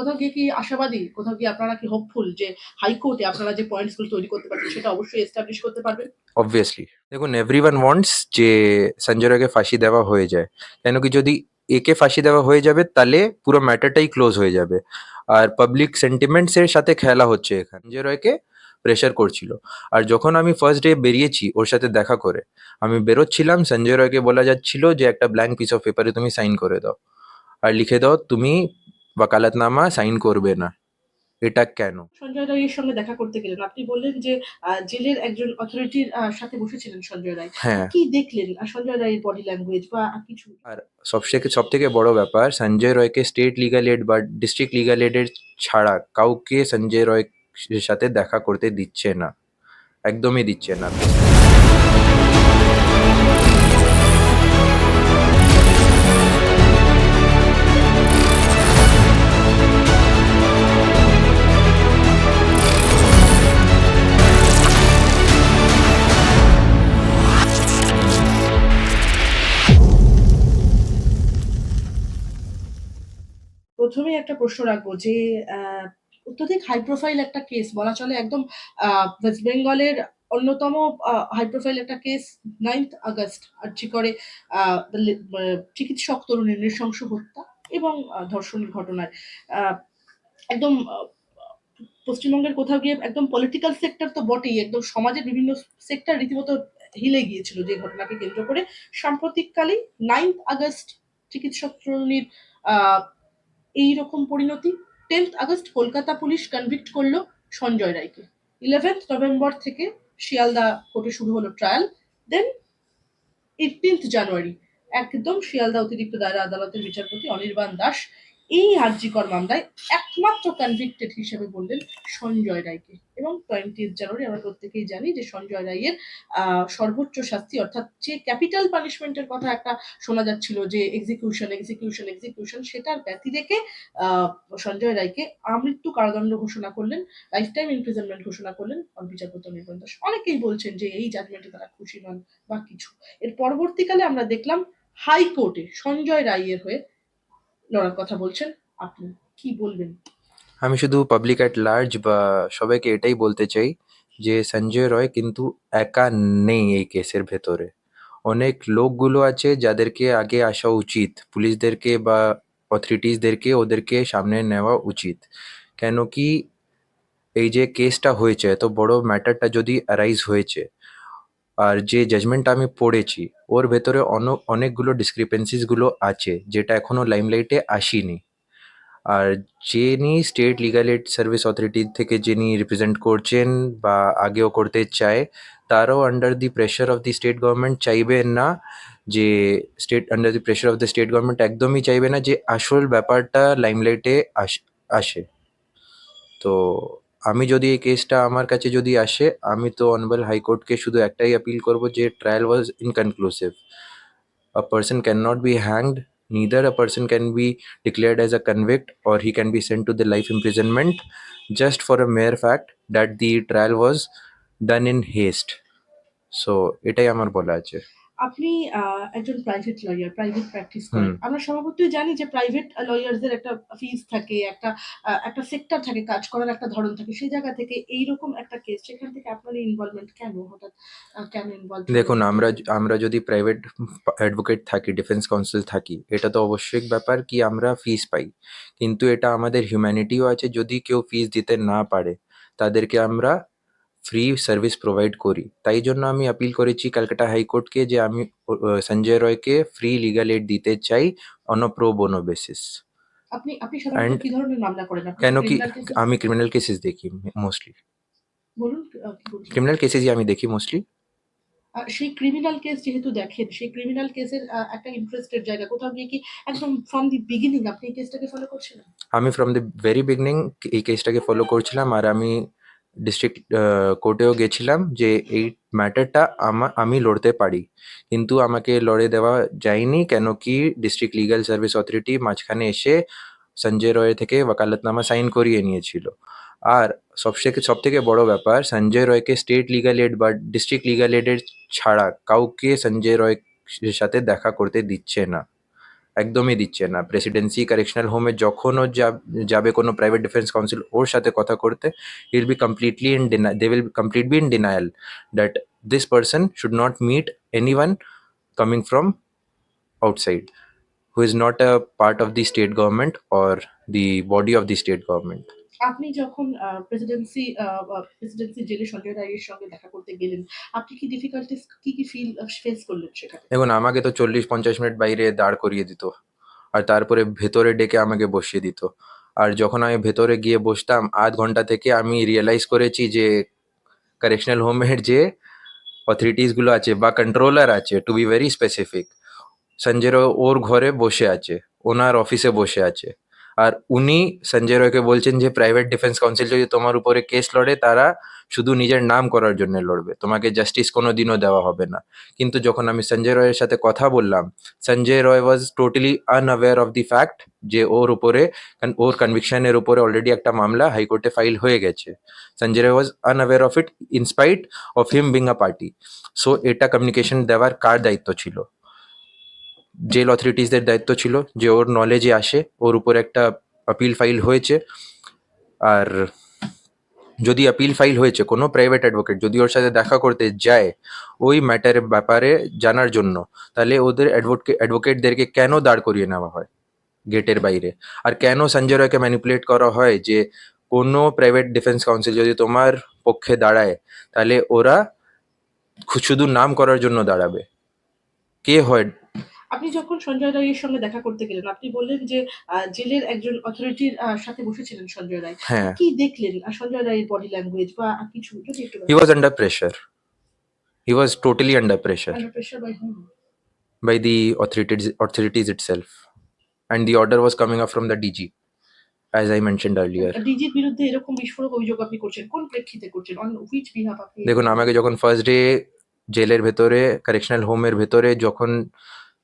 কোথাও গিয়ে কি আশাবাদী? কোথাও গিয়ে আপনারা কি হোপফুল যে হাইকোর্টে আপনারা যে পয়েন্টসগুলো তৈরি করতে পারবেন সেটা অবশ্যই এস্টাবলিশ করতে পারবেন? অবভিয়াসলি দেখুন এভরিওয়ান ওয়ান্টস যে সঞ্জয় ফাঁসি দেওয়া হয়ে যায়। কেন কি যদি একে ফাঁসি দেওয়া হয়ে যাবে, তাহলে পুরো ম্যাটারটাই ক্লোজ হয়ে যাবে। আর পাবলিক সেন্টিমেন্টস এর সাথে খেলা হচ্ছে এখানে। সঞ্জয় রয়কে প্রেশার করছিল। আর যখন আমি ফার্স্ট ডে বেরিয়েছি ওর সাথে দেখা করে, আমি বেরোচ্ছিলাম সঞ্জয় রয়কে বলা যাচ্ছিল যে একটা ব্ল্যাঙ্ক পিস অফ পেপারে তুমি সাইন করে দাও। আর লিখে দাও, তুমি ওয়াকালাতনামা সাইন করবে না এটা কেন সঞ্জয় রায়ের সঙ্গে দেখা করতে গেলেন। আপনি বললেন যে জেলের একজন অথরিটির সাথে বসেছিলেন সঞ্জয় রায়। হ্যাঁ। কি দেখলেন? সঞ্জয় রায়ের বডি ল্যাঙ্গুয়েজ বা কিছু? সবথেকে সব থেকে বড় ব্যাপার সঞ্জয় রয়কে স্টেট লিগাল এড বা ডিস্ট্রিক্ট লিগাল এডের ছাড়া কাউকে সঞ্জয় রয় সাথে দেখা করতে দিচ্ছে না। একদমই দিচ্ছে না। প্রথমেই একটা প্রশ্ন রাখব যে অত্যধিক হাই প্রোফাইল একটা কেস বলা চলে একদম ওয়েস্ট বেঙ্গলের অন্যতম হাই প্রোফাইল একটা কেস নাইন্থ আগস্ট আর্জি করে আহ, লি- আহ, চিকিৎসক তরুণীর নৃশংস হত্যা এবং ধর্ষণের ঘটনায়। একদম পশ্চিমবঙ্গের কোথাও গিয়ে একদম পলিটিক্যাল সেক্টর তো বটেই একদম সমাজের বিভিন্ন সেক্টর রীতিমতো হিলে গিয়েছিল যে ঘটনাকে কেন্দ্র করে। সাম্প্রতিককালেই নাইন্থ আগস্ট চিকিৎসক তরুণীর আহ, এইরকম পরিণতি। Tenth August Kolkata police convict করল সঞ্জয় রায়কে। ইলেভেন্থ নভেম্বর থেকে শিয়ালদা কোর্টে শুরু হলো ট্রায়াল দেন এইটিন্থ জানুয়ারি একদম শিয়ালদা অতিরিক্ত দায়রা আদালতের বিচারপতি অনির্বাণ দাস এই আর্জিকর মামলায় একমাত্র কনভিক্টেড হিসেবে বললেন সঞ্জয় রায়কে। এবং টোয়েন্টি জানুয়ারি আমরা প্রত্যেকেই জানি যে সঞ্জয় রায়ের সর্বোচ্চ শাস্তি, অর্থাৎ যে ক্যাপিটাল পানিশমেন্টের কথা একটা শোনা যাচ্ছিল যে এক্সিকিউশন এক্সিকিউশন এক্সিকিউশন সেটার ব্যতি রেখে সঞ্জয় রায়কে আমৃত্যু কারাদণ্ড ঘোষণা করলেন লাইফ টাইম ইমপ্রিজনমেন্ট ঘোষণা করলেন বিচারপতি অনির্বাণ দাস। অনেকেই বলছেন যে এই জাজমেন্টে তারা খুশি নন বা কিছু। এর পরবর্তীকালে আমরা দেখলাম হাইকোর্টে সঞ্জয় রায়ের হয়ে লড়ার কথা বলছেন, আপনি কি বলবেন? আমি শুধু পাবলিক অ্যাট লার্জ বা সবাইকে এটাই বলতে চাই যে সঞ্জয় রয় কিন্তু একা নেই এই কেসের ভেতরে। অনেক লোকগুলো আছে যাদেরকে আগে আসা উচিত, পুলিশদেরকে বা অথরিটিসদেরকে ওদেরকে সামনে নেওয়া উচিত। কেন কি এই যে কেসটা হয়েছে, এত বড় ম্যাটারটা যদি অ্যারাইজ হয়েছে আর যে জাজমেন্টটা আমি পড়েছি, ওর ভেতরে অন- অনেকগুলো ডিসক্রিপেন্সিসগুলো আছে, যেটা এখনও লাইমলাইটে আসেনি। আর যিনি state legal aid service authority থেকে যিনি রিপ্রেজেন্ট করছেন বা আগেও করতে চায়, তারও under the pressure of the state government চাইবে না যে state under the pressure of the state government একদমই চাইবে না যে আসল ব্যাপারটা লাইমলাইটে আসে। তো আমি যদি এই কেসটা আমার কাছে যদি আসে আমি তো অনারেবল হাইকোর্টকে শুধু একটাই অ্যাপিল করব যে trial was inconclusive a person cannot be hanged neither a person can be declared as a convict or he can be sent to the life imprisonment just for a mere fact that the trial was done in haste so এটাই আমার বলা আছে আপনি একজন private lawyer private practice করেন। আমরা স্বভাবতই জানি যে প্রাইভেট লয়ারদের একটা ফিজ থাকে একটা একটা সেক্টর থাকে কাজ করার একটা ধরন থাকে। সেই জায়গা থেকে এইরকম একটা কেস সেখান থেকে আপনার ইনভলভমেন্ট কেন? হঠাৎ কেন ইনভলভ দেখুন আমরা আমরা যদি প্রাইভেট অ্যাডভোকেট থাকি ডিফেন্স কাউন্সিল থাকি এটা তো অবশ্যই ব্যাপার কি আমরা ফিস পাই। কিন্তু এটা আমাদের হিউম্যানিটিও আছে যদি কেউ ফিস দিতে না পারে তাদেরকে আমরা ফ্রি সার্ভিস প্রোভাইড করি। তাই জন্য আমি আপিল করেছি ক্যালকাটা হাইকোর্টকে যে আমি সঞ্জয় রয়কে ফ্রি লিগাল এড দিতে চাই অন প্রো বোনো বেসিস আপনি আপনি সাধারণত কি ধরনের মামলা করেন? কেন কি আমি ক্রিমিনাল কেসেস দেখি মোস্টলি বলুন? ক্রিমিনাল কেসেসই আমি দেখি মোস্টলি সেই ক্রিমিনাল কেস যেহেতু দেখেন সেই ক্রিমিনাল কেসের একটা ইন্টারেস্টের জায়গা। কোথাও গিয়ে কি একদম ফ্রম দি বিগিনিং আপনি এই কেসটাকে ফলো করছিলেন? আমি ফ্রম দ্য ভেরি বিগিনিং এই কেসটাকে ফলো করছিলাম আর আমি ডিস্ট্রিক্ট কোর্টেও গেছিলাম যে এই ম্যাটারটা আমা- আমি লড়তে পারি। কিন্তু আমাকে লড়ে দেওয়া যায়নি, কেন কি ডিস্ট্রিক্ট লিগ্যাল সার্ভিস অথরিটি মাঝখানে এসে সঞ্জয় রয় থেকে ওকালতনামা সাইন করিয়ে নিয়েছিল। আর সবথেকে সব থেকে বড় ব্যাপার, সঞ্জয় রয়কে স্টেট লিগাল এড বা ডিস্ট্রিক্ট লিগাল এডের ছাড়া কাউকে সঞ্জয় রয় সাথে দেখা করতে দিচ্ছে না। একদমই দিচ্ছে না। প্রেসিডেন্সি কারেকশনাল হোমে যখন ও যা- যাবে কোনো প্রাইভেট ডিফেন্স কাউন্সিল ওর সাথে কথা করতে ill be completely in they will complete be in denial that this person should not meet anyone coming from outside, who is not a part of the state government or the body of the state government আপনি যখন Presidency Presidency জেলে সঞ্জয় রায়ের সঙ্গে দেখা করতে গেলেন, আপনি কি ডিফিকাল্টিস কি কি ফিল ফেস করলেন সেখানে? দেখুন, আমাকে তো চল্লিশ পঞ্চাশ মিনিট বাইরে দাঁড় করিয়ে দিত। আর তারপরে ভেতরে ডেকে আমাকে বসিয়ে দিত। আর যখন আমি ভেতরে গিয়ে বসতাম, আধ ঘণ্টা থেকে আমি রিয়েলাইজ করেছি যে কারেকশনাল হোমের যে অথরিটিসগুলো আছে বা কন্ট্রোলার আছে to be very specific Sanjay ওর ঘরে বসে আছে, ওনার অফিসে বসে আছে। আর উনি সঞ্জয় রয়কে বলছেন যে প্রাইভেট ডিফেন্স কাউন্সিল যদি তোমার উপরে কেস লড়ে, তারা শুধু নিজের নাম করার জন্য লড়বে। তোমাকে জাস্টিস কোনো দিনও দেওয়া হবে না। কিন্তু যখন আমি সঞ্জয় রয়ের সাথে কথা বললাম, Sanjay Roy was totally unaware of the fact যে, ওর উপরে ওর কনভিকশনের উপরে অলরেডি একটা মামলা হাইকোর্টে ফাইল হয়ে গেছে। Sanjay Roy was unaware of it in spite of him being a party so এটা কমিউনিকেশন দেওয়ার কার দায়িত্ব ছিল? জেল অথরিটিসদের দায়িত্ব ছিল যে ওর নলেজে আসে, ওর উপর একটা আপিল ফাইল হয়েছে। আর যদি আপিল ফাইল হয়েছে কোনো প্রাইভেট অ্যাডভোকেট যদি ওর সাথে দেখা করতে যায় ওই ম্যাটারের ব্যাপারে জানার জন্য, তাহলে ওদের অ্যাডভোকেট অ্যাডভোকেটদেরকে কেন দাঁড় করিয়ে নেওয়া হয় গেটের বাইরে? আর কেন সঞ্জয় রায়কে ম্যানিপুলেট করা হয় যে কোনো প্রাইভেট ডিফেন্স কাউন্সিল যদি তোমার পক্ষে দাঁড়ায়, তাহলে ওরা শুধু নাম করার জন্য দাঁড়াবে। কে হয় আপনি যখন সঞ্জয় রায়ের সঙ্গে দেখা করতে গেলেন আপনি বললেন যে জেলের একজন অথরিটির সাথে বসেছিলেন সঞ্জয় রায়। হ্যাঁ। কি দেখলেন সঞ্জয় রায়ের বডি ল্যাঙ্গুয়েজ বা কিছু যদি একটু under pressure. He was totally under pressure. Under pressure by home by the authorities authorities itself. And the order was coming up from the dg as i mentioned earlier. ডিজির বিরুদ্ধে এরকম বিস্ফোরক অভিযোগ আপনি করছেন কোন প্রেক্ষিতে করছেন? অন হুইচ বিহাফ আপনি দেখুন আমাকে যখন ফার্স্ট ডে জেলের ভেতরে কারেকশনাল হোমের ভেতরে যখন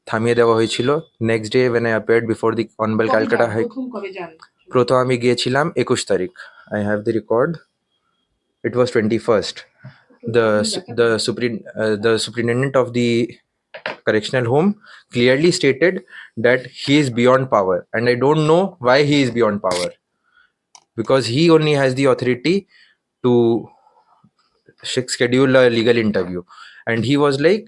থামিয়ে দেওয়া হয়েছিল next day when I appeared before the honourable কবে ক্যালকাটা যান? হাই প্রথম কবে যান প্রথম আমি গিয়েছিলাম একুশ তারিখ I have the record it was twenty first the su- the suprin uh, the superintendent of the correctional home clearly stated that he is beyond power and i don't know why he is beyond power because he only has the authority to sch- schedule a legal interview and he was like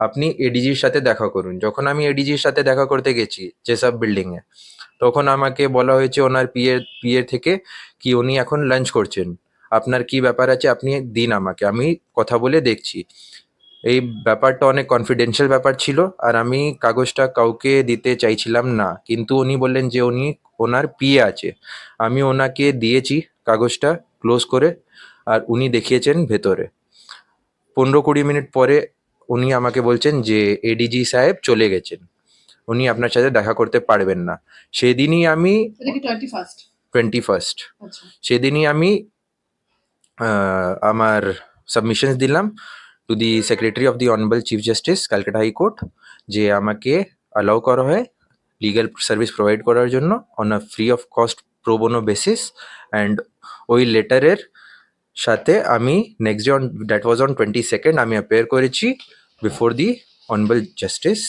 আপনি এডিজির সাথে দেখা করুন। যখন আমি এডিজির সাথে দেখা করতে গেছি যেসব বিল্ডিং এ, তখন আমাকে বলা হয়েছে ওনার পিএ পিএ থেকে কি উনি এখন লাঞ্চ করছেন। আপনার কি ব্যাপার আছে? আপনি দিন আমাকে, আমি কথা বলে দেখছি। এই ব্যাপারটা অনেক কনফিডেন্সিয়াল ব্যাপার ছিল, আর আমি কাগজটা কাউকে দিতে চাইছিলাম না। কিন্তু উনি বললেন যে উনি, ওনার পিএ আছে। আমি ওনাকে দিয়েছি কাগজটা ক্লোজ করে, আর উনি দেখিয়েছেন ভেতরে। পনেরো কুড়ি মিনিট পরে উনি আমাকে বলছেন যে এডিজি সাহেব চলে গেছেন। উনি আপনার সাথে দেখা করতে পারবেন না। সেদিনই আমি টোয়েন্টি ফার্স্ট আচ্ছা। সেদিনই আমি আমার সাবমিশনস দিলাম to the secretary of the honourable chief justice Calcutta high court যে আমাকে অ্যালাউ করা হয় লিগ্যাল সার্ভিস প্রোভাইড করার জন্য on a free of cost pro bono basis and ওই লেটারের সাথে আমি next day on that was on twenty second আমি অ্যাপেয়ার করেছি before the honourable justice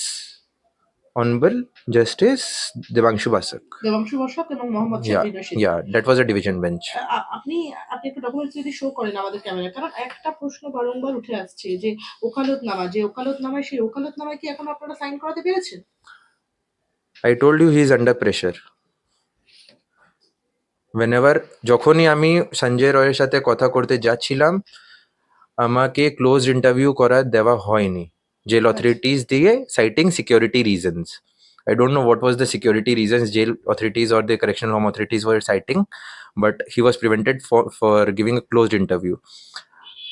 honourable justice Debangshu Basak Debangshu Basak এবং Mohammad Shahid Rashid yeah that was a division bench আপনি আপনি একটু ডকুমেন্টস যদি শো করেন আমাদের ক্যামেরায় কারণ একটা প্রশ্ন বারংবার উঠে আসছে যে ওকালতনামা যে ওকালতনামায় সেই ওকালতনামায় কি এখন আপনারা সাইন করাতে পেরেছেন? I told you he is under pressure. Whenever যখনই আমি সঞ্জয় রয়ের সাথে কথা করতে যাচ্ছিলাম আমাকে ক্লোজ ইন্টারভিউ করা দেওয়া হয়নি জেল অথরিটিস দিয়ে citing security reasons don't know what was the security reasons jail authorities or the correctional home authorities were citing, but he was prevented for, for giving a closed interview.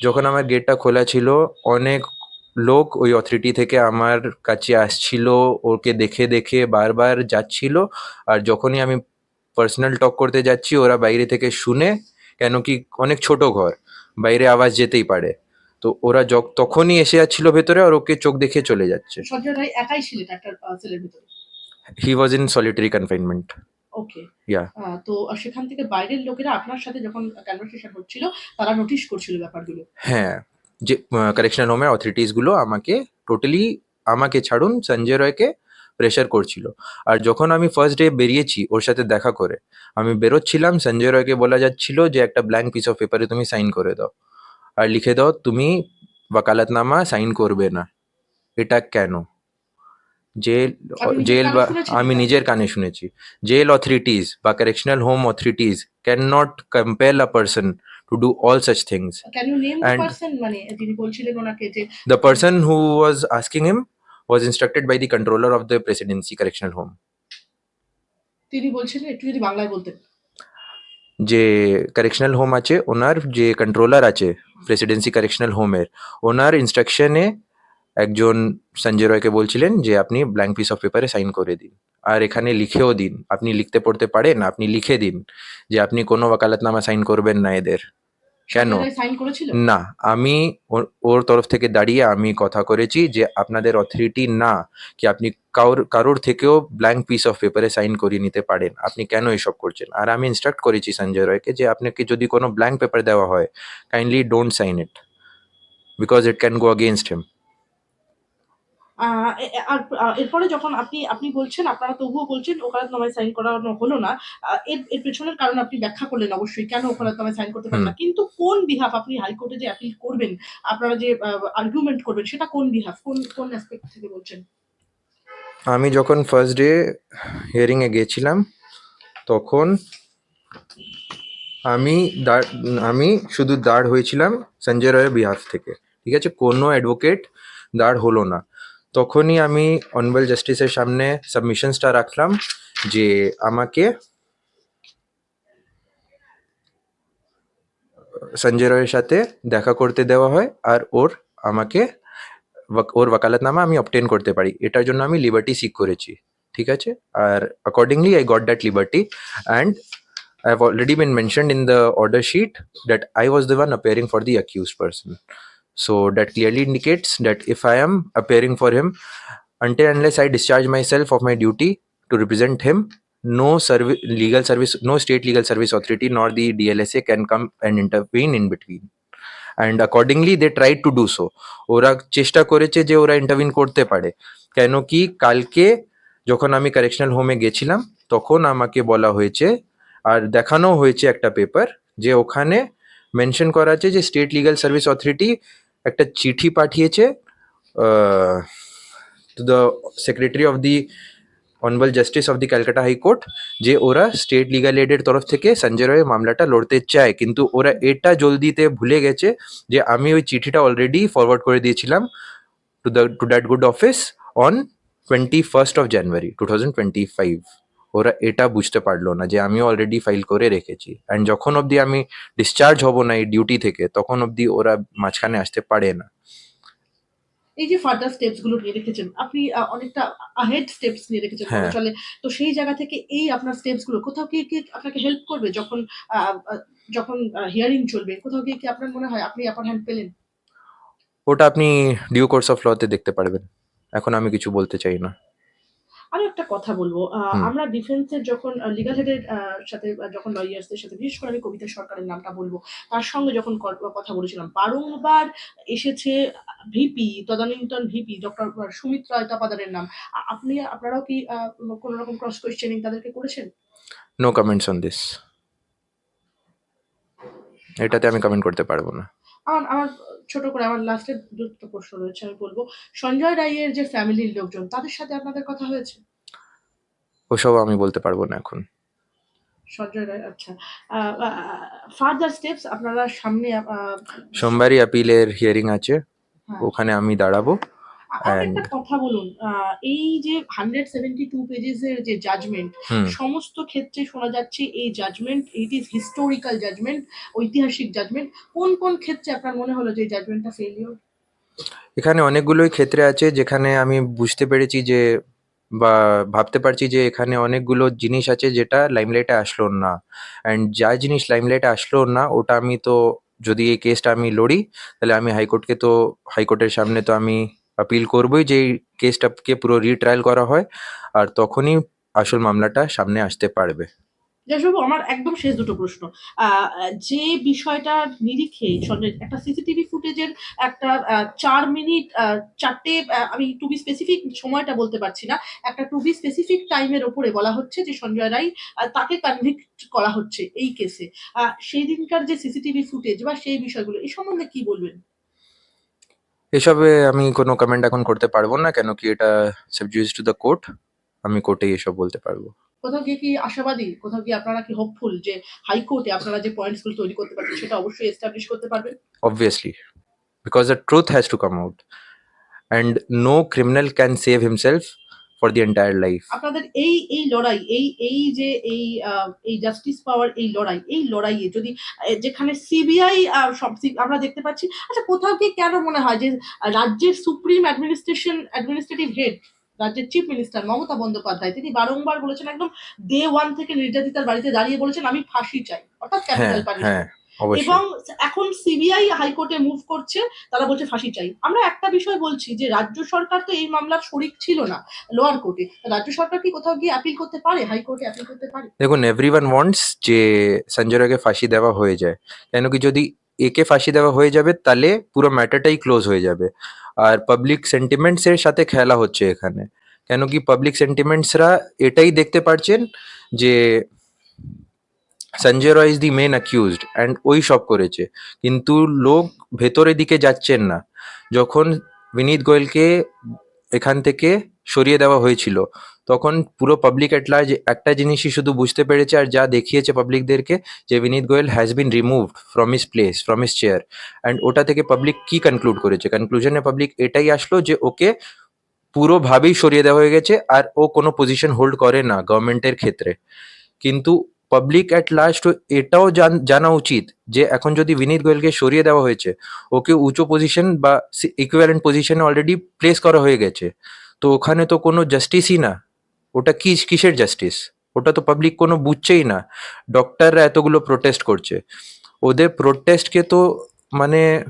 যখন আমার গেটটা খোলা ছিল অনেক লোক ওই authority থেকে আমার কাছে আসছিল ওকে দেখে দেখে বারবার যাচ্ছিল আর যখনই আমি পার্সোনাল টক করতে যাচ্ছি ওরা বাইরে থেকে শুনে কেন কি অনেক ছোট ঘর বাইরে আওয়াজ যেতেই পারে। তো ওরা তখনই এসে যাচ্ছিল ভেতরে আর ওকে চোখ দেখে চলে যাচ্ছে। একাই ছিলেন একটা সেলের ভিতরে? He was in solitary confinement okay yeah তো সেখান থেকে বাইরের লোকেরা আপনার সাথে যখন কনভারসেশন হচ্ছিল তারা নোটিশ করছিল ব্যাপারগুলো? হ্যাঁ। যে কারেকশনাল হোমের অথরিটিসগুলো আমাকে টোটালি আমাকে ছাড়ুন সঞ্জয় রয়কে প্রেশার করছিল। আর যখন আমি ফার্স্ট ডে বেরিয়েছি ওর সাথে দেখা করে আমি বেরোচ্ছিলাম সঞ্জয় রয়কে বলা যাচ্ছিল যে একটা ব্ল্যাঙ্ক পিস অফ পেপারে তুমি সাইন করে দাও। আর লিখে দাও তুমি ওয়াকালাতনামা সাইন করবে না। এটা কেন? জেল জেল বা আমি নিজের কানে শুনেছি। জেল অথরিটিজ বা correctional home authorities can not compel a person to do all such things the person মানে যিনি বলছিলেন ওনাকে was instructed by the controller of the presidency correctional home. তিনি বলছিলেন একটু যদি বাংলায় বলতেন। যে কারেকশনাল হোম আছে ওনার যে কন্ট্রোলার আছে প্রেসিডেন্সি কারেকশনাল হোমের ওনার ইনস্ট্রাকশনে একজন সঞ্জয় রয়কে বলছিলেন যে আপনি ব্ল্যাঙ্ক পিস অফ পেপারে সাইন করে দিন। আর এখানে লিখেও দিন। আপনি লিখতে পড়তে পারেন আপনি লিখে দিন যে আপনি কোনো ওয়াকালতনামা সাইন করবেন না এদের। কেন? সাইন করেছিল? না আমি ওর- ওর তরফ থেকে দাঁড়িয়ে আমি কথা করেছি যে আপনাদের অথরিটি না কি আপনি কারোর কারোর থেকেও ব্ল্যাঙ্ক পিস অফ পেপারে সাইন করিয়ে নিতে পারেন। আপনি কেন এসব করছেন? আর আমি ইনস্ট্রাক্ট করেছি সঞ্জয় রয়কে যে আপনাকে যদি কোনো ব্ল্যাঙ্ক পেপার দেওয়া হয় kindly don't sign it because it can go against him আর এরপরে যখন আপনি আপনি বলছেন আপনারা তবুও বলছেন ওকালতনামায় সাইন করানো হলো না। এর এর পেছনের কারণ আপনি ব্যাখ্যা করলেন অবশ্যই কেন ওকালতনামায় সাইন করতে পারেন না। কিন্তু কোন বিহাফ আপনি হাইকোর্টে যে অ্যাপিল করবেন আপনারা যে আর্গুমেন্ট করবেন সেটা কোন বিহাফ কোন কোন অ্যাসপেক্ট থেকে বলছেন? আমি যখন ফার্স্ট ডে হিয়ারিংয়ে গেছিলাম তখন আমি দাঁড় আমি শুধু দাঁড় হয়েছিলাম সঞ্জয় রয়ের বিহাফ থেকে ঠিক আছে? কোনো অ্যাডভোকেট দাঁড় হলো না। তখনই আমি অনবেল জাস্টিসের সামনে সাবমিশনসটা রাখলাম যে আমাকে সঞ্জয় রয়ের সাথে দেখা করতে দেওয়া হয় আর ওর আমাকে ওর ওয়াকালতনামা আমি অবটেন করতে পারি এটার জন্য আমি লিবার্টি সিক করেছি, ঠিক আছে আর accordingly I got that liberty and I have already been mentioned in the order sheet that I was the one appearing for the accused person. So that clearly indicates that if I am appearing for him, until unless I discharge myself of my duty to represent him, no service, legal service, no state legal service authority nor the DLSA can come and intervene in between. And accordingly, they tried to do so. ওরা চেষ্টা করেছে যে ওরা intervene করতে পারে কেন কি কালকে যখন আমি কারেকশনাল হোমে গেছিলাম তখন আমাকে বলা হয়েছে আর দেখানো হয়েছে একটা পেপার যে ওখানে মেনশন করা আছে যে স্টেট লিগ্যাল সার্ভিস অথরিটি একটা চিঠি পাঠিয়েছে to the secretary of the honourable justice of the Calcutta high court যে ওরা স্টেট লিগাল এডের তরফ থেকে সঞ্জয় রায়ের মামলাটা লড়তে চায়। কিন্তু ওরা এটা জলদিতে ভুলে গেছে যে আমি ওই চিঠিটা অলরেডি ফরওয়ার্ড করে দিয়েছিলাম to the to that good office on twenty first of January two thousand twenty five ওরা এটা বুঝতে পারল না যে আমি অলরেডি ফাইল করে রেখেছি। অ্যান্ড যখন অবধি আমি ডিসচার্জ হব না এই ডিউটি থেকে তখন অবধি ওরা মাঝখানে আসতে পারে না। এই যে ফার্দার স্টেপসগুলো নিয়ে রেখেছেন আপনি অনেকটা আহেড স্টেপস নিয়ে রেখেছেন হ্যাঁ। চলে। তো সেই জায়গা থেকে এই আপনার স্টেপসগুলো কোথাও কি কি আপনাকে হেল্প করবে যখন যখন হিয়ারিং চলবে? কোথাও গিয়ে কি আপনার মনে হয় আপনি আপার হ্যান্ড পেলেন? ওটা আপনি ডিউ কোর্স অফ লতে দেখতে পারবেন। এখন আমি কিছু বলতে চাই না। আমি একটা কথা বলব। আমরা ডিফেন্সের যখন লিগাল হেডের সাথে যখন লয়ার্সদের সাথে বিশেষ করে আমি কবিতা সরকারের নামটা বলব তার সঙ্গে যখন কথা বলেছিলাম বারংবার এসেছে ভিপি তদানীন্তন ভিপি ডক্টর সুমিত্রা আয়তাপাদারের নাম। আপনি আপনারাও কি কোনো রকম ক্রস কোয়েশ্চেনিং তাদেরকে করেছেন? নো কমেন্টস অন দিস এটাতে আমি কমেন্ট করতে পারব না। আমার আমার ছোট করে আমার লাস্টের দুটো প্রশ্ন রয়েছে আমি বলব। সঞ্জয় রায়ের যে ফ্যামিলির লোকজন তাদের সাথে আপনাদের কথা হয়েছে? ওসব আমি বলতে পারব না এখন। সঞ্জয় রায় আচ্ছা। ফার্দার স্টেপস আপনারা সামনে সোমবারই আপিলের হিয়ারিং আছে। হ্যাঁ। ওখানে আমি দাঁড়াবো। আর একটা কথা বলুন এই যে হান্ড্রেড সেভেন্টি টু পেজেসের যে জাজমেন্ট সমস্ত ক্ষেত্রে শোনা যাচ্ছে এই judgement it is historical judgement ঐতিহাসিক জাজমেন্ট কোন কোন ক্ষেত্রে আপনার মনে হলো যে জাজমেন্টটা ফেলিওর এখানে অনেকগুলোই ক্ষেত্রে আছে যেখানে আমি বুঝতে পেরেছি যে বা ভাবতে পারছি যে এখানে অনেকগুলো জিনিস আছে যেটা লাইমলাইটে আসলো না। অ্যান্ড যা জিনিস লাইমলাইটে আসলো না ওটা আমি তো যদি এই কেসটা আমি লড়ি তাহলে আমি হাইকোর্টকে তো হাইকোর্টের সামনে তো আমি আপিল করবই যে এই কেসটাকে পুরো রিট্রায়াল করা হয় আর তখনই আসল মামলাটা সামনে আসতে পারবে। যশোবাবু আমার একদম শেষ দুটো প্রশ্ন। যে বিষয়টার নিরিখে একটা সিসিটিভি ফুটেজের একটা চার মিনিট চারটে আমি টু বি স্পেসিফিক সময়টা বলতে পারছি না, একটা টু বি স্পেসিফিক টাইমের ওপরে বলা হচ্ছে যে সঞ্জয় রায় তাকে কনভিক্ট করা হচ্ছে এই কেসে সেই দিনকার যে সিসিটিভি ফুটেজ বা সেই বিষয়গুলো এই সম্বন্ধে কি বলবেন? এসবে আমি কোনো কমেন্ট এখন করতে পারব না কেন কি এটা সাবজুইস টু দ্য কোর্ট আমি কোর্টেই এসব বলতে পারব। কোথাও গিয়ে কি আশাবাদী? কোথাও গিয়ে আপনারা কি হোপফুল যে হাইকোর্টে আপনারা যে পয়েন্টসগুলো তৈরি করতে পারবেন সেটা অবশ্যই এস্টাবলিশ করতে পারবেন? Obviously because the truth has to come out and no criminal can save himself for the entire life. আপনাদের এই এই লড়াই এই এই যে এই এই জাস্টিস পাওয়ার এই লড়াই এই লড়াইয়ে যদি যেখানে সিবিআই সব আমরা দেখতে পাচ্ছি আচ্ছা কোথাও কি কেন মনে হয় যে রাজ্যের সুপ্রিম অ্যাডমিনিস্ট্রেশন অ্যাডমিনিস্ট্রেটিভ হেড রাজ্যের চিফ মিনিস্টার মমতা বন্দ্যোপাধ্যায় তিনি বারংবার বলেছেন একদম ডে ওয়ান থেকে নির্যাতিতার বাড়িতে দাঁড়িয়ে বলেছেন আমি ফাঁসি চাই অর্থাৎ ক্যাপিটাল পানিশমেন্ট হ্যাঁ। অবশ্যই এবং এখন সিবিআই হাইকোর্টে মুভ করছে তারা বলছে ফাঁসি চাই। আমরা একটা বিষয় বলছি যে রাজ্য সরকার তো এই মামলার শরিক ছিল না লোয়ার কোর্টে রাজ্য সরকার কি কোথাও গিয়ে অ্যাপিল করতে পারে? হাইকোর্টে অ্যাপিল করতে পারে? দেখুন এভরিওয়ান ওয়ান্টস যে সঞ্জয় রায়কে ফাঁসি দেওয়া হয়ে যায়। কেন কি যদি একে ফাঁসি দেওয়া হয়ে যাবে তাহলে পুরো ম্যাটারটাই ক্লোজ হয়ে যাবে। আর পাবলিক সেন্টিমেন্টসের সাথে খেলা হচ্ছে এখানে। কেন কি পাবলিক সেন্টিমেন্টসরা এটাই দেখতে পারছেন যে Sanjay Roy is the main accused and ওই সব করেছে। কিন্তু লোক ভেতরের দিকে যাচ্ছেন না। যখন বিনীত গোয়েলকে এখান থেকে সরিয়ে দেওয়া হয়েছিল, তখন পুরো পাবলিক এট লার্জ একটা জিনিসই শুধু বুঝতে পেরেছে আর যা দেখিয়েছে পাবলিকদেরকে যে Vineet Goyal has been removed from his place from his chair and ওটা থেকে পাবলিক কি কনক্লুড করেছে? কনক্লুশনে পাবলিক এটাই আসলো যে ওকে পুরোভাবেই সরিয়ে দেওয়া হয়ে গেছে আর ও কোনো পজিশন হোল্ড করে না গভর্নমেন্টের ক্ষেত্রে। কিন্তু পাবলিক অ্যাট লাস্ট এটাও জান- উচিত যে এখন যদি বিনীত গোয়েলকে সরিয়ে দেওয়া হয়েছে, ওকে উঁচু পজিশন বা ইকুইভ্যালেন্ট পজিশনে অলরেডি প্লেস করা হয়ে গেছে। তো ওখানে তো কোনো জাস্টিসই না। ওটা কি, কিসের জাস্টিস ওটা তো পাবলিক কোনো বুঝছেই না। ডক্টররা এতগুলো প্রোটেস্ট করছে। ওদের প্রোটেস্টকে তো মানে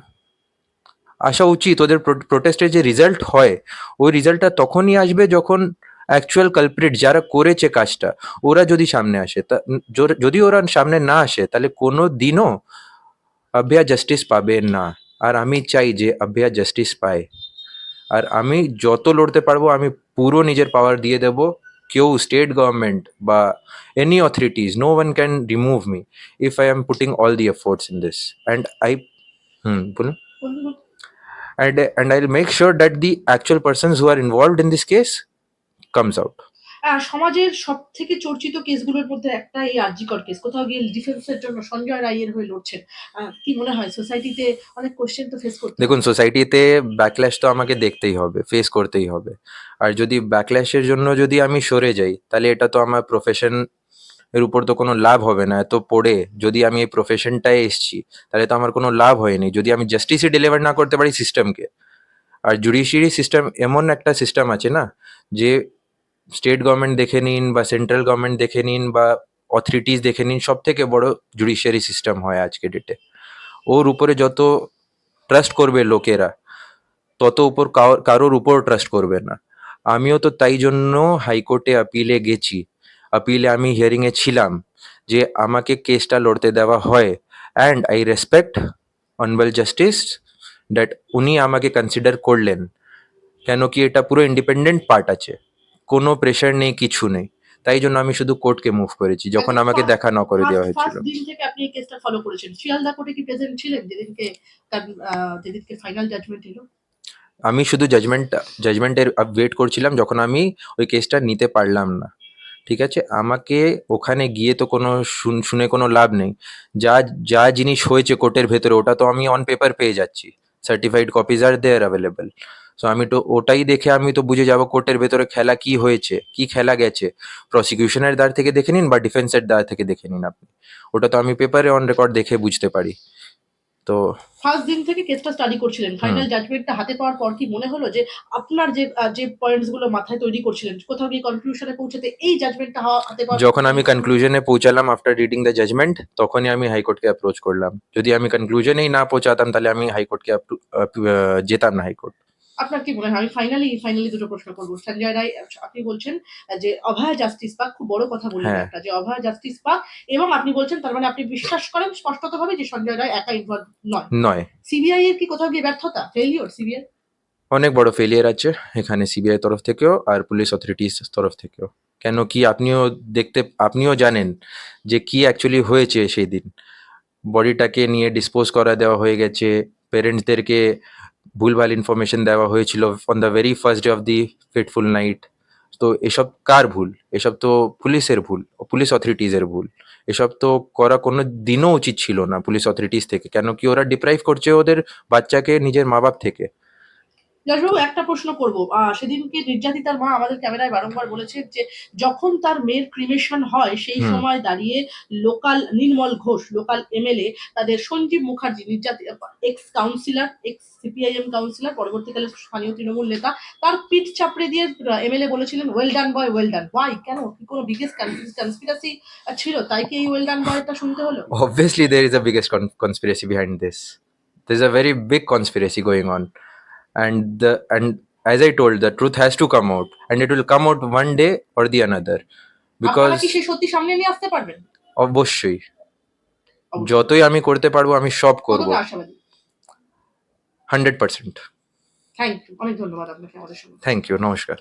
আসা উচিত, ওদের প্রোটেস্টের যে রেজাল্ট হয়, ওই রেজাল্টটা তখনই আসবে যখন অ্যাকচুয়াল কালপ্রিট যারা করেছে কাজটা ওরা যদি সামনে আসে তা যদি ওরা সামনে না আসে তাহলে কোনো দিনও অভয়া জাস্টিস পাবে না। আর আমি চাই যে অভয়া জাস্টিস পায়। আর আমি যত লড়তে পারব আমি পুরো নিজের পাওয়ার দিয়ে দেব। কেউ স্টেট গভর্নমেন্ট বা any authorities no one can remove me if I am putting all the efforts in this and I hmm বলুন। And and I'll make sure that the actual persons who are involved in this case comes out. আহ, সমাজের সব থেকে চর্চিত কেসগুলোর মধ্যে একটা এই RG Kar case কোথাও গিয়ে ডিফেন্সের জন্য সঞ্জয় রায়ের হয়ে লড়ছেন। কি মনে হয়? সোসাইটিতে অনেক কোশ্চেন তো ফেস করতে দেখুন সোসাইটিতে ব্যাকল্যাশ তো আমাকে দেখতেই হবে ফেস করতেই হবে। আর যদি ব্যাকল্যাশের জন্য যদি আমি সরে যাই তাহলে এটা তো আমার প্রফেশন এর উপর তো কোনো লাভ হবে না। এত পড়ে যদি আমি এই প্রফেশনটায় এসছি তাহলে তো আমার কোনো লাভ হয়নি। যদি আমি জাস্টিসই ডেলিভার না করতে পারি সিস্টেমকে আর জুডিশিয়ারি সিস্টেম এমন একটা সিস্টেম আছে না যে স্টেট গভর্নমেন্ট দেখে নিন বা সেন্ট্রাল গভর্নমেন্ট দেখে নিন বা অথরিটিস দেখে নিন সব থেকে বড় জুডিশিয়ারি সিস্টেম হয় আজকে ডেটে ওর উপরে যত ট্রাস্ট করবে লোকেরা, তত উপর কারোর উপর ট্রাস্ট করবে না। আমিও তো তাই জন্য হাইকোর্টে আপিলে গেছি। আপিলে আমি হিয়ারিংয়ে ছিলাম যে আমাকে কেসটা লড়তে দেওয়া হয় and I respect honourable justice that উনি আমাকে কনসিডার করলেন। কেন কি এটা পুরো ইন্ডিপেন্ডেন্ট পার্ট আছে। কোনো প্রেশার নেই কিছু নেই। তাই জন্য আমি শুধু কোর্টকে মুভ করেছি যখন আমাকে দেখা ন করে দেওয়া হয়েছিল। দিন থেকে আপনি এই কেসটা ফলো করেছেন। শিয়ালদা কোর্টে কি প্রেজেন্ট ছিলেন? যেদিনকে যেদিনকে ফাইনাল জাজমেন্ট এলো? আমি শুধু জাজমেন্ট জাজমেন্টের ওয়েট করছিলাম যখন আমি ওই কেসটা নিতে পারলাম না। ঠিক আছে? আমাকে ওখানে গিয়ে তো কোনো শুন- শুনে কোনো লাভ নেই। যা যা জিনিস হয়েছে কোর্টের ভেতরে ওটা তো আমি অন পেপার পেয়ে যাচ্ছি। সার্টিফাইড কপিজ আর দেয়ার অ্যাভেলেবেল সো আমি তো ওটাই দেখে আমি তো বুঝে যাব কোর্টের ভেতরে খেলা কি হয়েছে কি খেলা গেছে। প্রসিকিউশনের দ্বার থেকে দেখে নিন বা ডিফেন্সের দ্বার থেকে দেখে নিন আপনি। ওটা তো আমি পেপারে অন রেকর্ড দেখে বুঝতে পারি। তো ফার্স্ট দিন থেকে কেসটা স্টাডি করছিলেন। ফাইনাল জাজমেন্টটা হাতে পাওয়ার পর কি মনে হলো যে আপনার যে যে পয়েন্টসগুলো মাথায় তৈরি করছিলেন কোথাও গিয়ে কনক্লুশনে পৌঁছাতে এই জাজমেন্টটা হাতে পাওয়ার যখন আমি কনক্লুশনে পৌঁছালাম আফটার রিডিং দ্য জাজমেন্ট তখনই আমি হাইকোর্টকে অ্যাপ্রোচ করলাম। যদি আমি কনক্লুশনেই না পৌঁছাতাম তাহলে আমি হাইকোর্টকে যেতাম না হাইকোর্ট আপনার কি মনে হয়? আমি ফাইনালি ফাইনালি দুটো প্রশ্ন করব। সঞ্জয় রায় আপনি বলছেন যে অভয়া জাস্টিস পাক খুব বড় কথা বললেন হ্যাঁ। একটা যে অভয়া জাস্টিস পাক এবং আপনি বলছেন তার মানে আপনি বিশ্বাস করেন স্পষ্টতভাবে যে সঞ্জয় রায় একা ইনভলভ নয়। নয়। সিবিআই এর কি কোথাও গিয়ে ব্যর্থতা? ফেলিওর সিবিআই অনেক বড় ফেলিয়ার আছে এখানে সিবিআই তরফ থেকেও আর পুলিশ অথরিটিস তরফ থেকেও। কেন কি আপনিও দেখতে আপনিও জানেন যে কি অ্যাকচুয়ালি হয়েছে সেই দিন। বডিটাকে নিয়ে ডিসপোজ করা দেওয়া হয়ে গেছে পেরেন্টসদেরকে ভুলভাল ইনফরমেশন দেওয়া হয়েছিল on the very first day of the fateful night তো এসব কার ভুল? এসব তো পুলিশের ভুল, পুলিশ অথরিটিজের ভুল। এসব তো করা কোনো দিনও উচিত ছিল না পুলিশ অথরিটিস থেকে। কেন কি ওরা ডিপ্রাইভ করছে ওদের বাচ্চাকে নিজের মা বাপ থেকে? যশবাবু একটা প্রশ্ন করব। সেদিনকে নির্যাতিতার মা আমাদের ক্যামেরায় বারংবার বলেছে যে যখন তার মেয়ের ক্রিমেশন হয় সেই সময় দাঁড়িয়ে local Nirmal Ghosh local MLA তাদের সঞ্জীব মুখার্জি নির্যাতিত ex councillor ex CPIM councillor পরবর্তীকালে স্থানীয় তৃণমূল নেতা তার পিঠ চাপড়ে দিয়ে এমএলএ বলেছিলেন well done boy well done why কেন? কি কোনো বিগেস্ট কনস্পিরাসি ছিল? তাই কি এই ওয়েল ডান বয়টা শুনতে হলো? There is a biggest con- conspiracy behind this. There's a very big conspiracy going on. And the and as i told the truth has to come out and it will come out one day or the another. Because সেই সত্যি সামনে নিয়ে আসতে পারবেন? অবশ্যই। অবশ্যই। যতই আমি করতে পারব আমি সব করব। Hundred percent. Thank you. অনেক ধন্যবাদ আপনাকে আমাদের সঙ্গে। Thank you. নমস্কার।